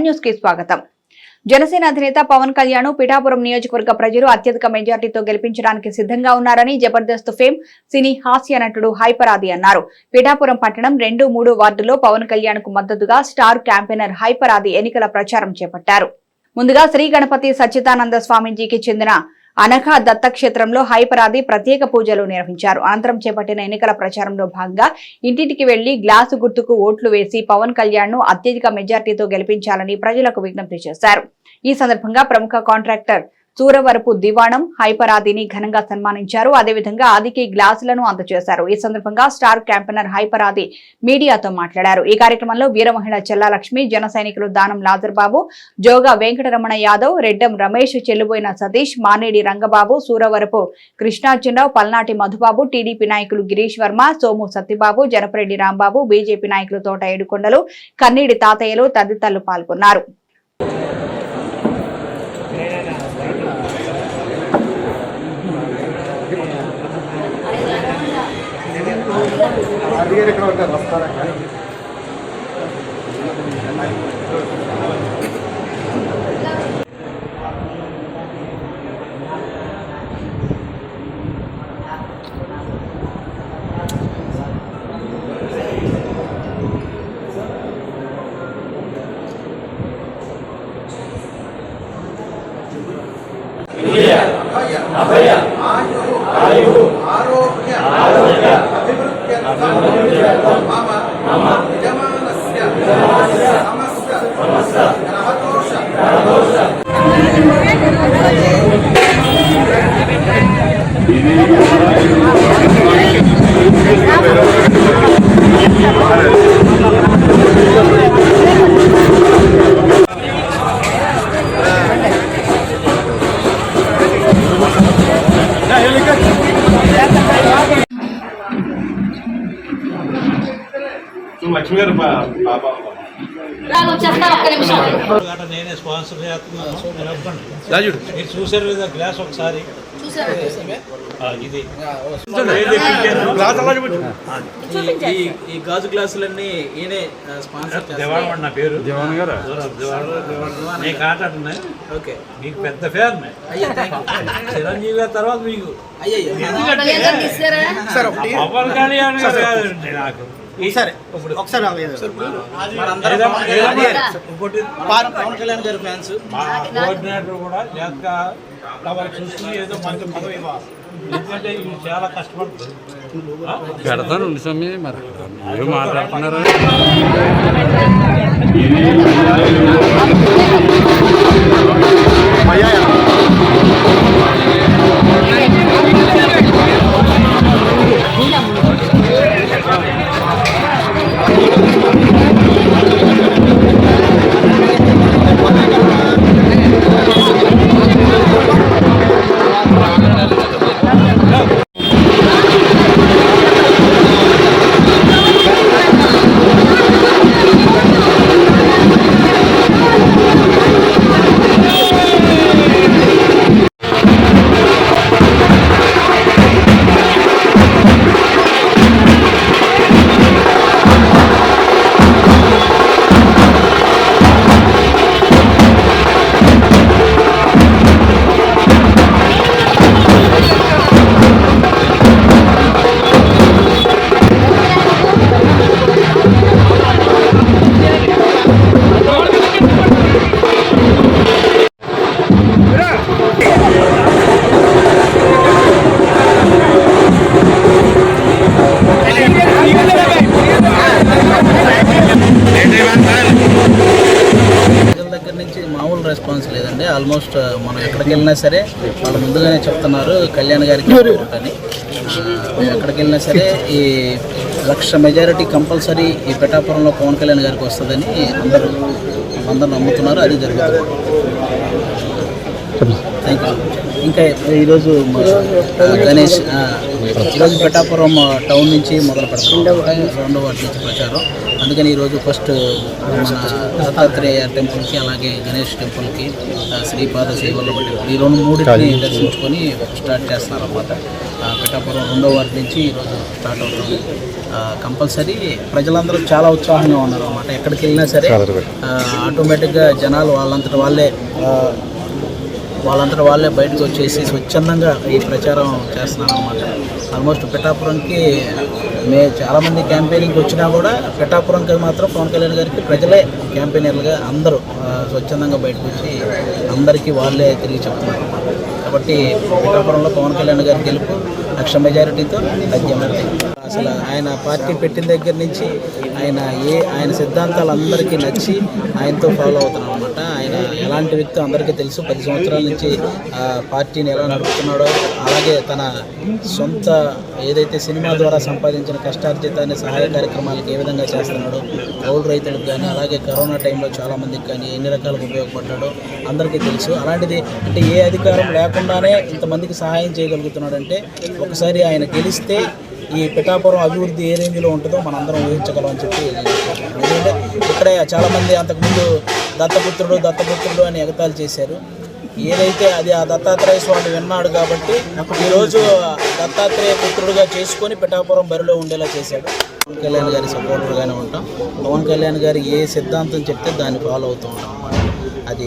న్యూస్కి స్వాగతం. జనసేన అధినేత పవన్ కళ్యాణ్ పిఠాపురం నియోజకవర్గ ప్రజలు అత్యధిక మెజార్టీతో గెలిపించడానికి సిద్ధంగా ఉన్నారని జబర్దస్త్ ఫేమ్ సినీ హాస్య నటుడు హైపరాది అన్నారు. పిఠాపురం పట్టణం రెండు మూడు వార్డులో పవన్ కళ్యాణ్కు మద్దతుగా స్టార్ క్యాంపెయినర్ హైపరాది ఎన్నికల ప్రచారం చేపట్టారు. ముందుగా శ్రీ గణపతి సచ్చిదానంద స్వామీజీకి చెందిన అనఘా దత్తక్షేత్రంలో హైపరాది ప్రత్యేక పూజలు నిర్వహించారు. అనంతరం చేపట్టిన ఎన్నికల ప్రచారంలో భాగంగా ఇంటింటికి వెళ్ళి గ్లాసు గుర్తుకు ఓట్లు వేసి పవన్ కళ్యాణ్ను అత్యధిక మెజార్టీతో గెలిపించాలని ప్రజలకు విజ్ఞప్తి చేశారు. ఈ సందర్భంగా ప్రముఖ కాంట్రాక్టర్ సూరవరపు దివాణం హైపరాదిని ఘనంగా సన్మానించారు. అదేవిధంగా ఆదికి గ్లాసులను అందజేశారు. ఈ సందర్భంగా స్టార్ క్యాంపెనర్ హైపరాది మీడియాతో మాట్లాడారు. ఈ కార్యక్రమంలో వీర మహిళ చెల్లాలక్ష్మి జన సైనికులు దానం లాజర్బాబు జోగా వెంకటరమణ యాదవ్ రెడ్డం రమేష్ చెల్లుబోయిన సతీష్ మానేడి రంగబాబు సూరవరపు కృష్ణార్జునరావు పల్నాటి మధుబాబు టీడీపీ నాయకులు గిరీష్ వర్మ సోము సత్యబాబు జనపరెడ్డి రాంబాబు బీజేపీ నాయకులు తోట ఏడుకొండలు కన్నీడి తాతయ్యలు తదితరులు పాల్గొన్నారు. అడిగారు ఇక్కడ ఉంటారు వస్తారా అభయ ఆయు ఆయు మమ యజమానస్య సమస్త లక్ష్మి గారు నేనే స్పాన్సర్ చేస్తున్నాను. మీరు చూసారు కదా గ్లాస్ ఒకసారి? ఇది. ఈ- గాజు గ్లాసులన్నీ ఈయనే స్పాన్సర్ దివాణం నా పేరు. దివాణ్ గారు? నేను ఓకే. మీకు పెద్ద ఫ్యాన్ అయ్యా యూ చిరంజీవి గారి తర్వాత మీకు. తీసారా పవన్ కళ్యాణ్ గారు కాదండి నాకు. సరే ఇప్పుడు ఒకసారి పవన్? కళ్యాణ్ గారి. ఫ్యాన్స్. కోఆర్డినేటర్ కూడా చూసుకుని ఏదో మంచి పదవి ఇవ్వాలి ఎందుకంటే ఇవి చాలా కష్టపడుతుంది. పెడతాను స్వామి మరి. మీరు మాట్లాడుతున్నారు? రెస్పాన్స్ లేదండి. ఆల్మోస్ట్ మనం ఎక్కడికి వెళ్ళినా సరే వాళ్ళు ముందుగానే చెప్తున్నారు కళ్యాణ్ గారికి అని ఎక్కడికి వెళ్ళినా సరే ఈ లక్ష మెజారిటీ కంపల్సరీ ఈ పిఠాపురంలో పవన్ కళ్యాణ్ గారికి వస్తుందని అందరూ అందరూ నమ్ముతున్నారు. అది జరుగుతుంది. థ్యాంక్ యూ ఇంకా ఈరోజు గణేష్ ఈరోజు పిఠాపురం టౌన్ నుంచి మొదలు పెడతాం. రెండో వాటి నుంచి ప్రచారం. అందుకని ఈరోజు ఫస్ట్ మన దత్తాత్రేయ టెంపుల్కి అలాగే గణేష్ టెంపుల్కి శ్రీపాద సేవలు బట్టి ఈ రెండు మూడింటిని దర్శించుకొని స్టార్ట్ చేస్తున్నారు అనమాట పిఠాపురం రెండో వారి నుంచి ఈరోజు స్టార్ట్ అవుతుంది కంపల్సరీ ప్రజలందరూ చాలా ఉత్సాహంగా ఉన్నారు అనమాట ఎక్కడికి వెళ్ళినా సరే ఆటోమేటిక్గా జనాలు వాళ్ళంతట వాళ్ళే వాళ్ళంతటా వాళ్ళే బయటకు వచ్చేసి స్వచ్ఛందంగా ఈ ప్రచారం చేస్తున్నారు అనమాట ఆల్మోస్ట్ పిఠాపురంకి మే చాలామంది క్యాంపెయినింగ్కి వచ్చినా కూడా పిఠాపురంకి మాత్రం పవన్ కళ్యాణ్ గారికి ప్రజలే క్యాంపెయినర్లుగా అందరూ స్వచ్ఛందంగా బయటకు వచ్చి అందరికీ వాళ్ళే తిరిగి చెప్తున్నారు. కాబట్టి పిఠాపురంలో పవన్ కళ్యాణ్ గారి గెలుపు లక్ష మెజారిటీతో తథ్యమైంది అసలు ఆయన పార్టీ పెట్టిన దగ్గర నుంచి ఆయన ఏ ఆయన సిద్ధాంతాలు అందరికీ నచ్చి ఆయనతో ఫాలో అవుతున్నాం అనమాట ఆయన ఎలాంటి వ్యక్తి అందరికీ తెలుసు పది సంవత్సరాల నుంచి పార్టీని ఎలా నడుపుతున్నాడో అలాగే తన సొంత ఏదైతే సినిమా ద్వారా సంపాదించిన కష్టార్జితాన్ని సహాయ కార్యక్రమాలకు ఏ విధంగా చేస్తున్నాడో కౌలు రైతులకు కానీ అలాగే కరోనా టైంలో చాలామందికి కానీ ఎన్ని రకాలుగా ఉపయోగపడ్డాడో అందరికీ తెలుసు. అలాంటిది అంటే ఏ అధికారం లేకుండానే ఇంతమందికి సహాయం చేయగలుగుతున్నాడంటే ఒకసారి ఆయన గెలిస్తే ఈ పిఠాపురం అభివృద్ధి ఏ రేంజ్లో ఉంటుందో మనందరం ఊహించగలం అని చెప్పి ఎందుకంటే ఇక్కడే చాలామంది అంతకుముందు దత్తపుత్రుడు దత్తపుత్రుడు అని ఎగతాలు చేశారు. ఏదైతే అది ఆ దత్తాత్రేయ స్వామి విన్నాడు కాబట్టి ఈరోజు దత్తాత్రేయ పుత్రుడుగా చేసుకొని పిఠాపురం బరిలో ఉండేలా చేశాడు. పవన్ కళ్యాణ్ గారి సపోర్టర్గానే ఉంటాం. పవన్ కళ్యాణ్ గారు ఏ సిద్ధాంతం చెప్తే దాన్ని ఫాలో అవుతూ ఉంటాం అది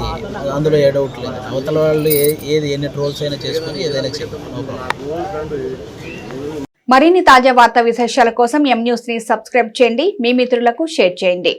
అందులో ఏ డౌట్ లేదు. అవతల వాళ్ళు ఏ ఏది ఎన్ని ట్రోల్స్ అయినా చేసుకొని ఏదైనా చెప్పాం మరిన్ని తాజా వార్తా విశేషాల కోసం ఎం న్యూస్ని సబ్స్క్రైబ్ చేయండి. మీ మిత్రులకు షేర్ చేయండి.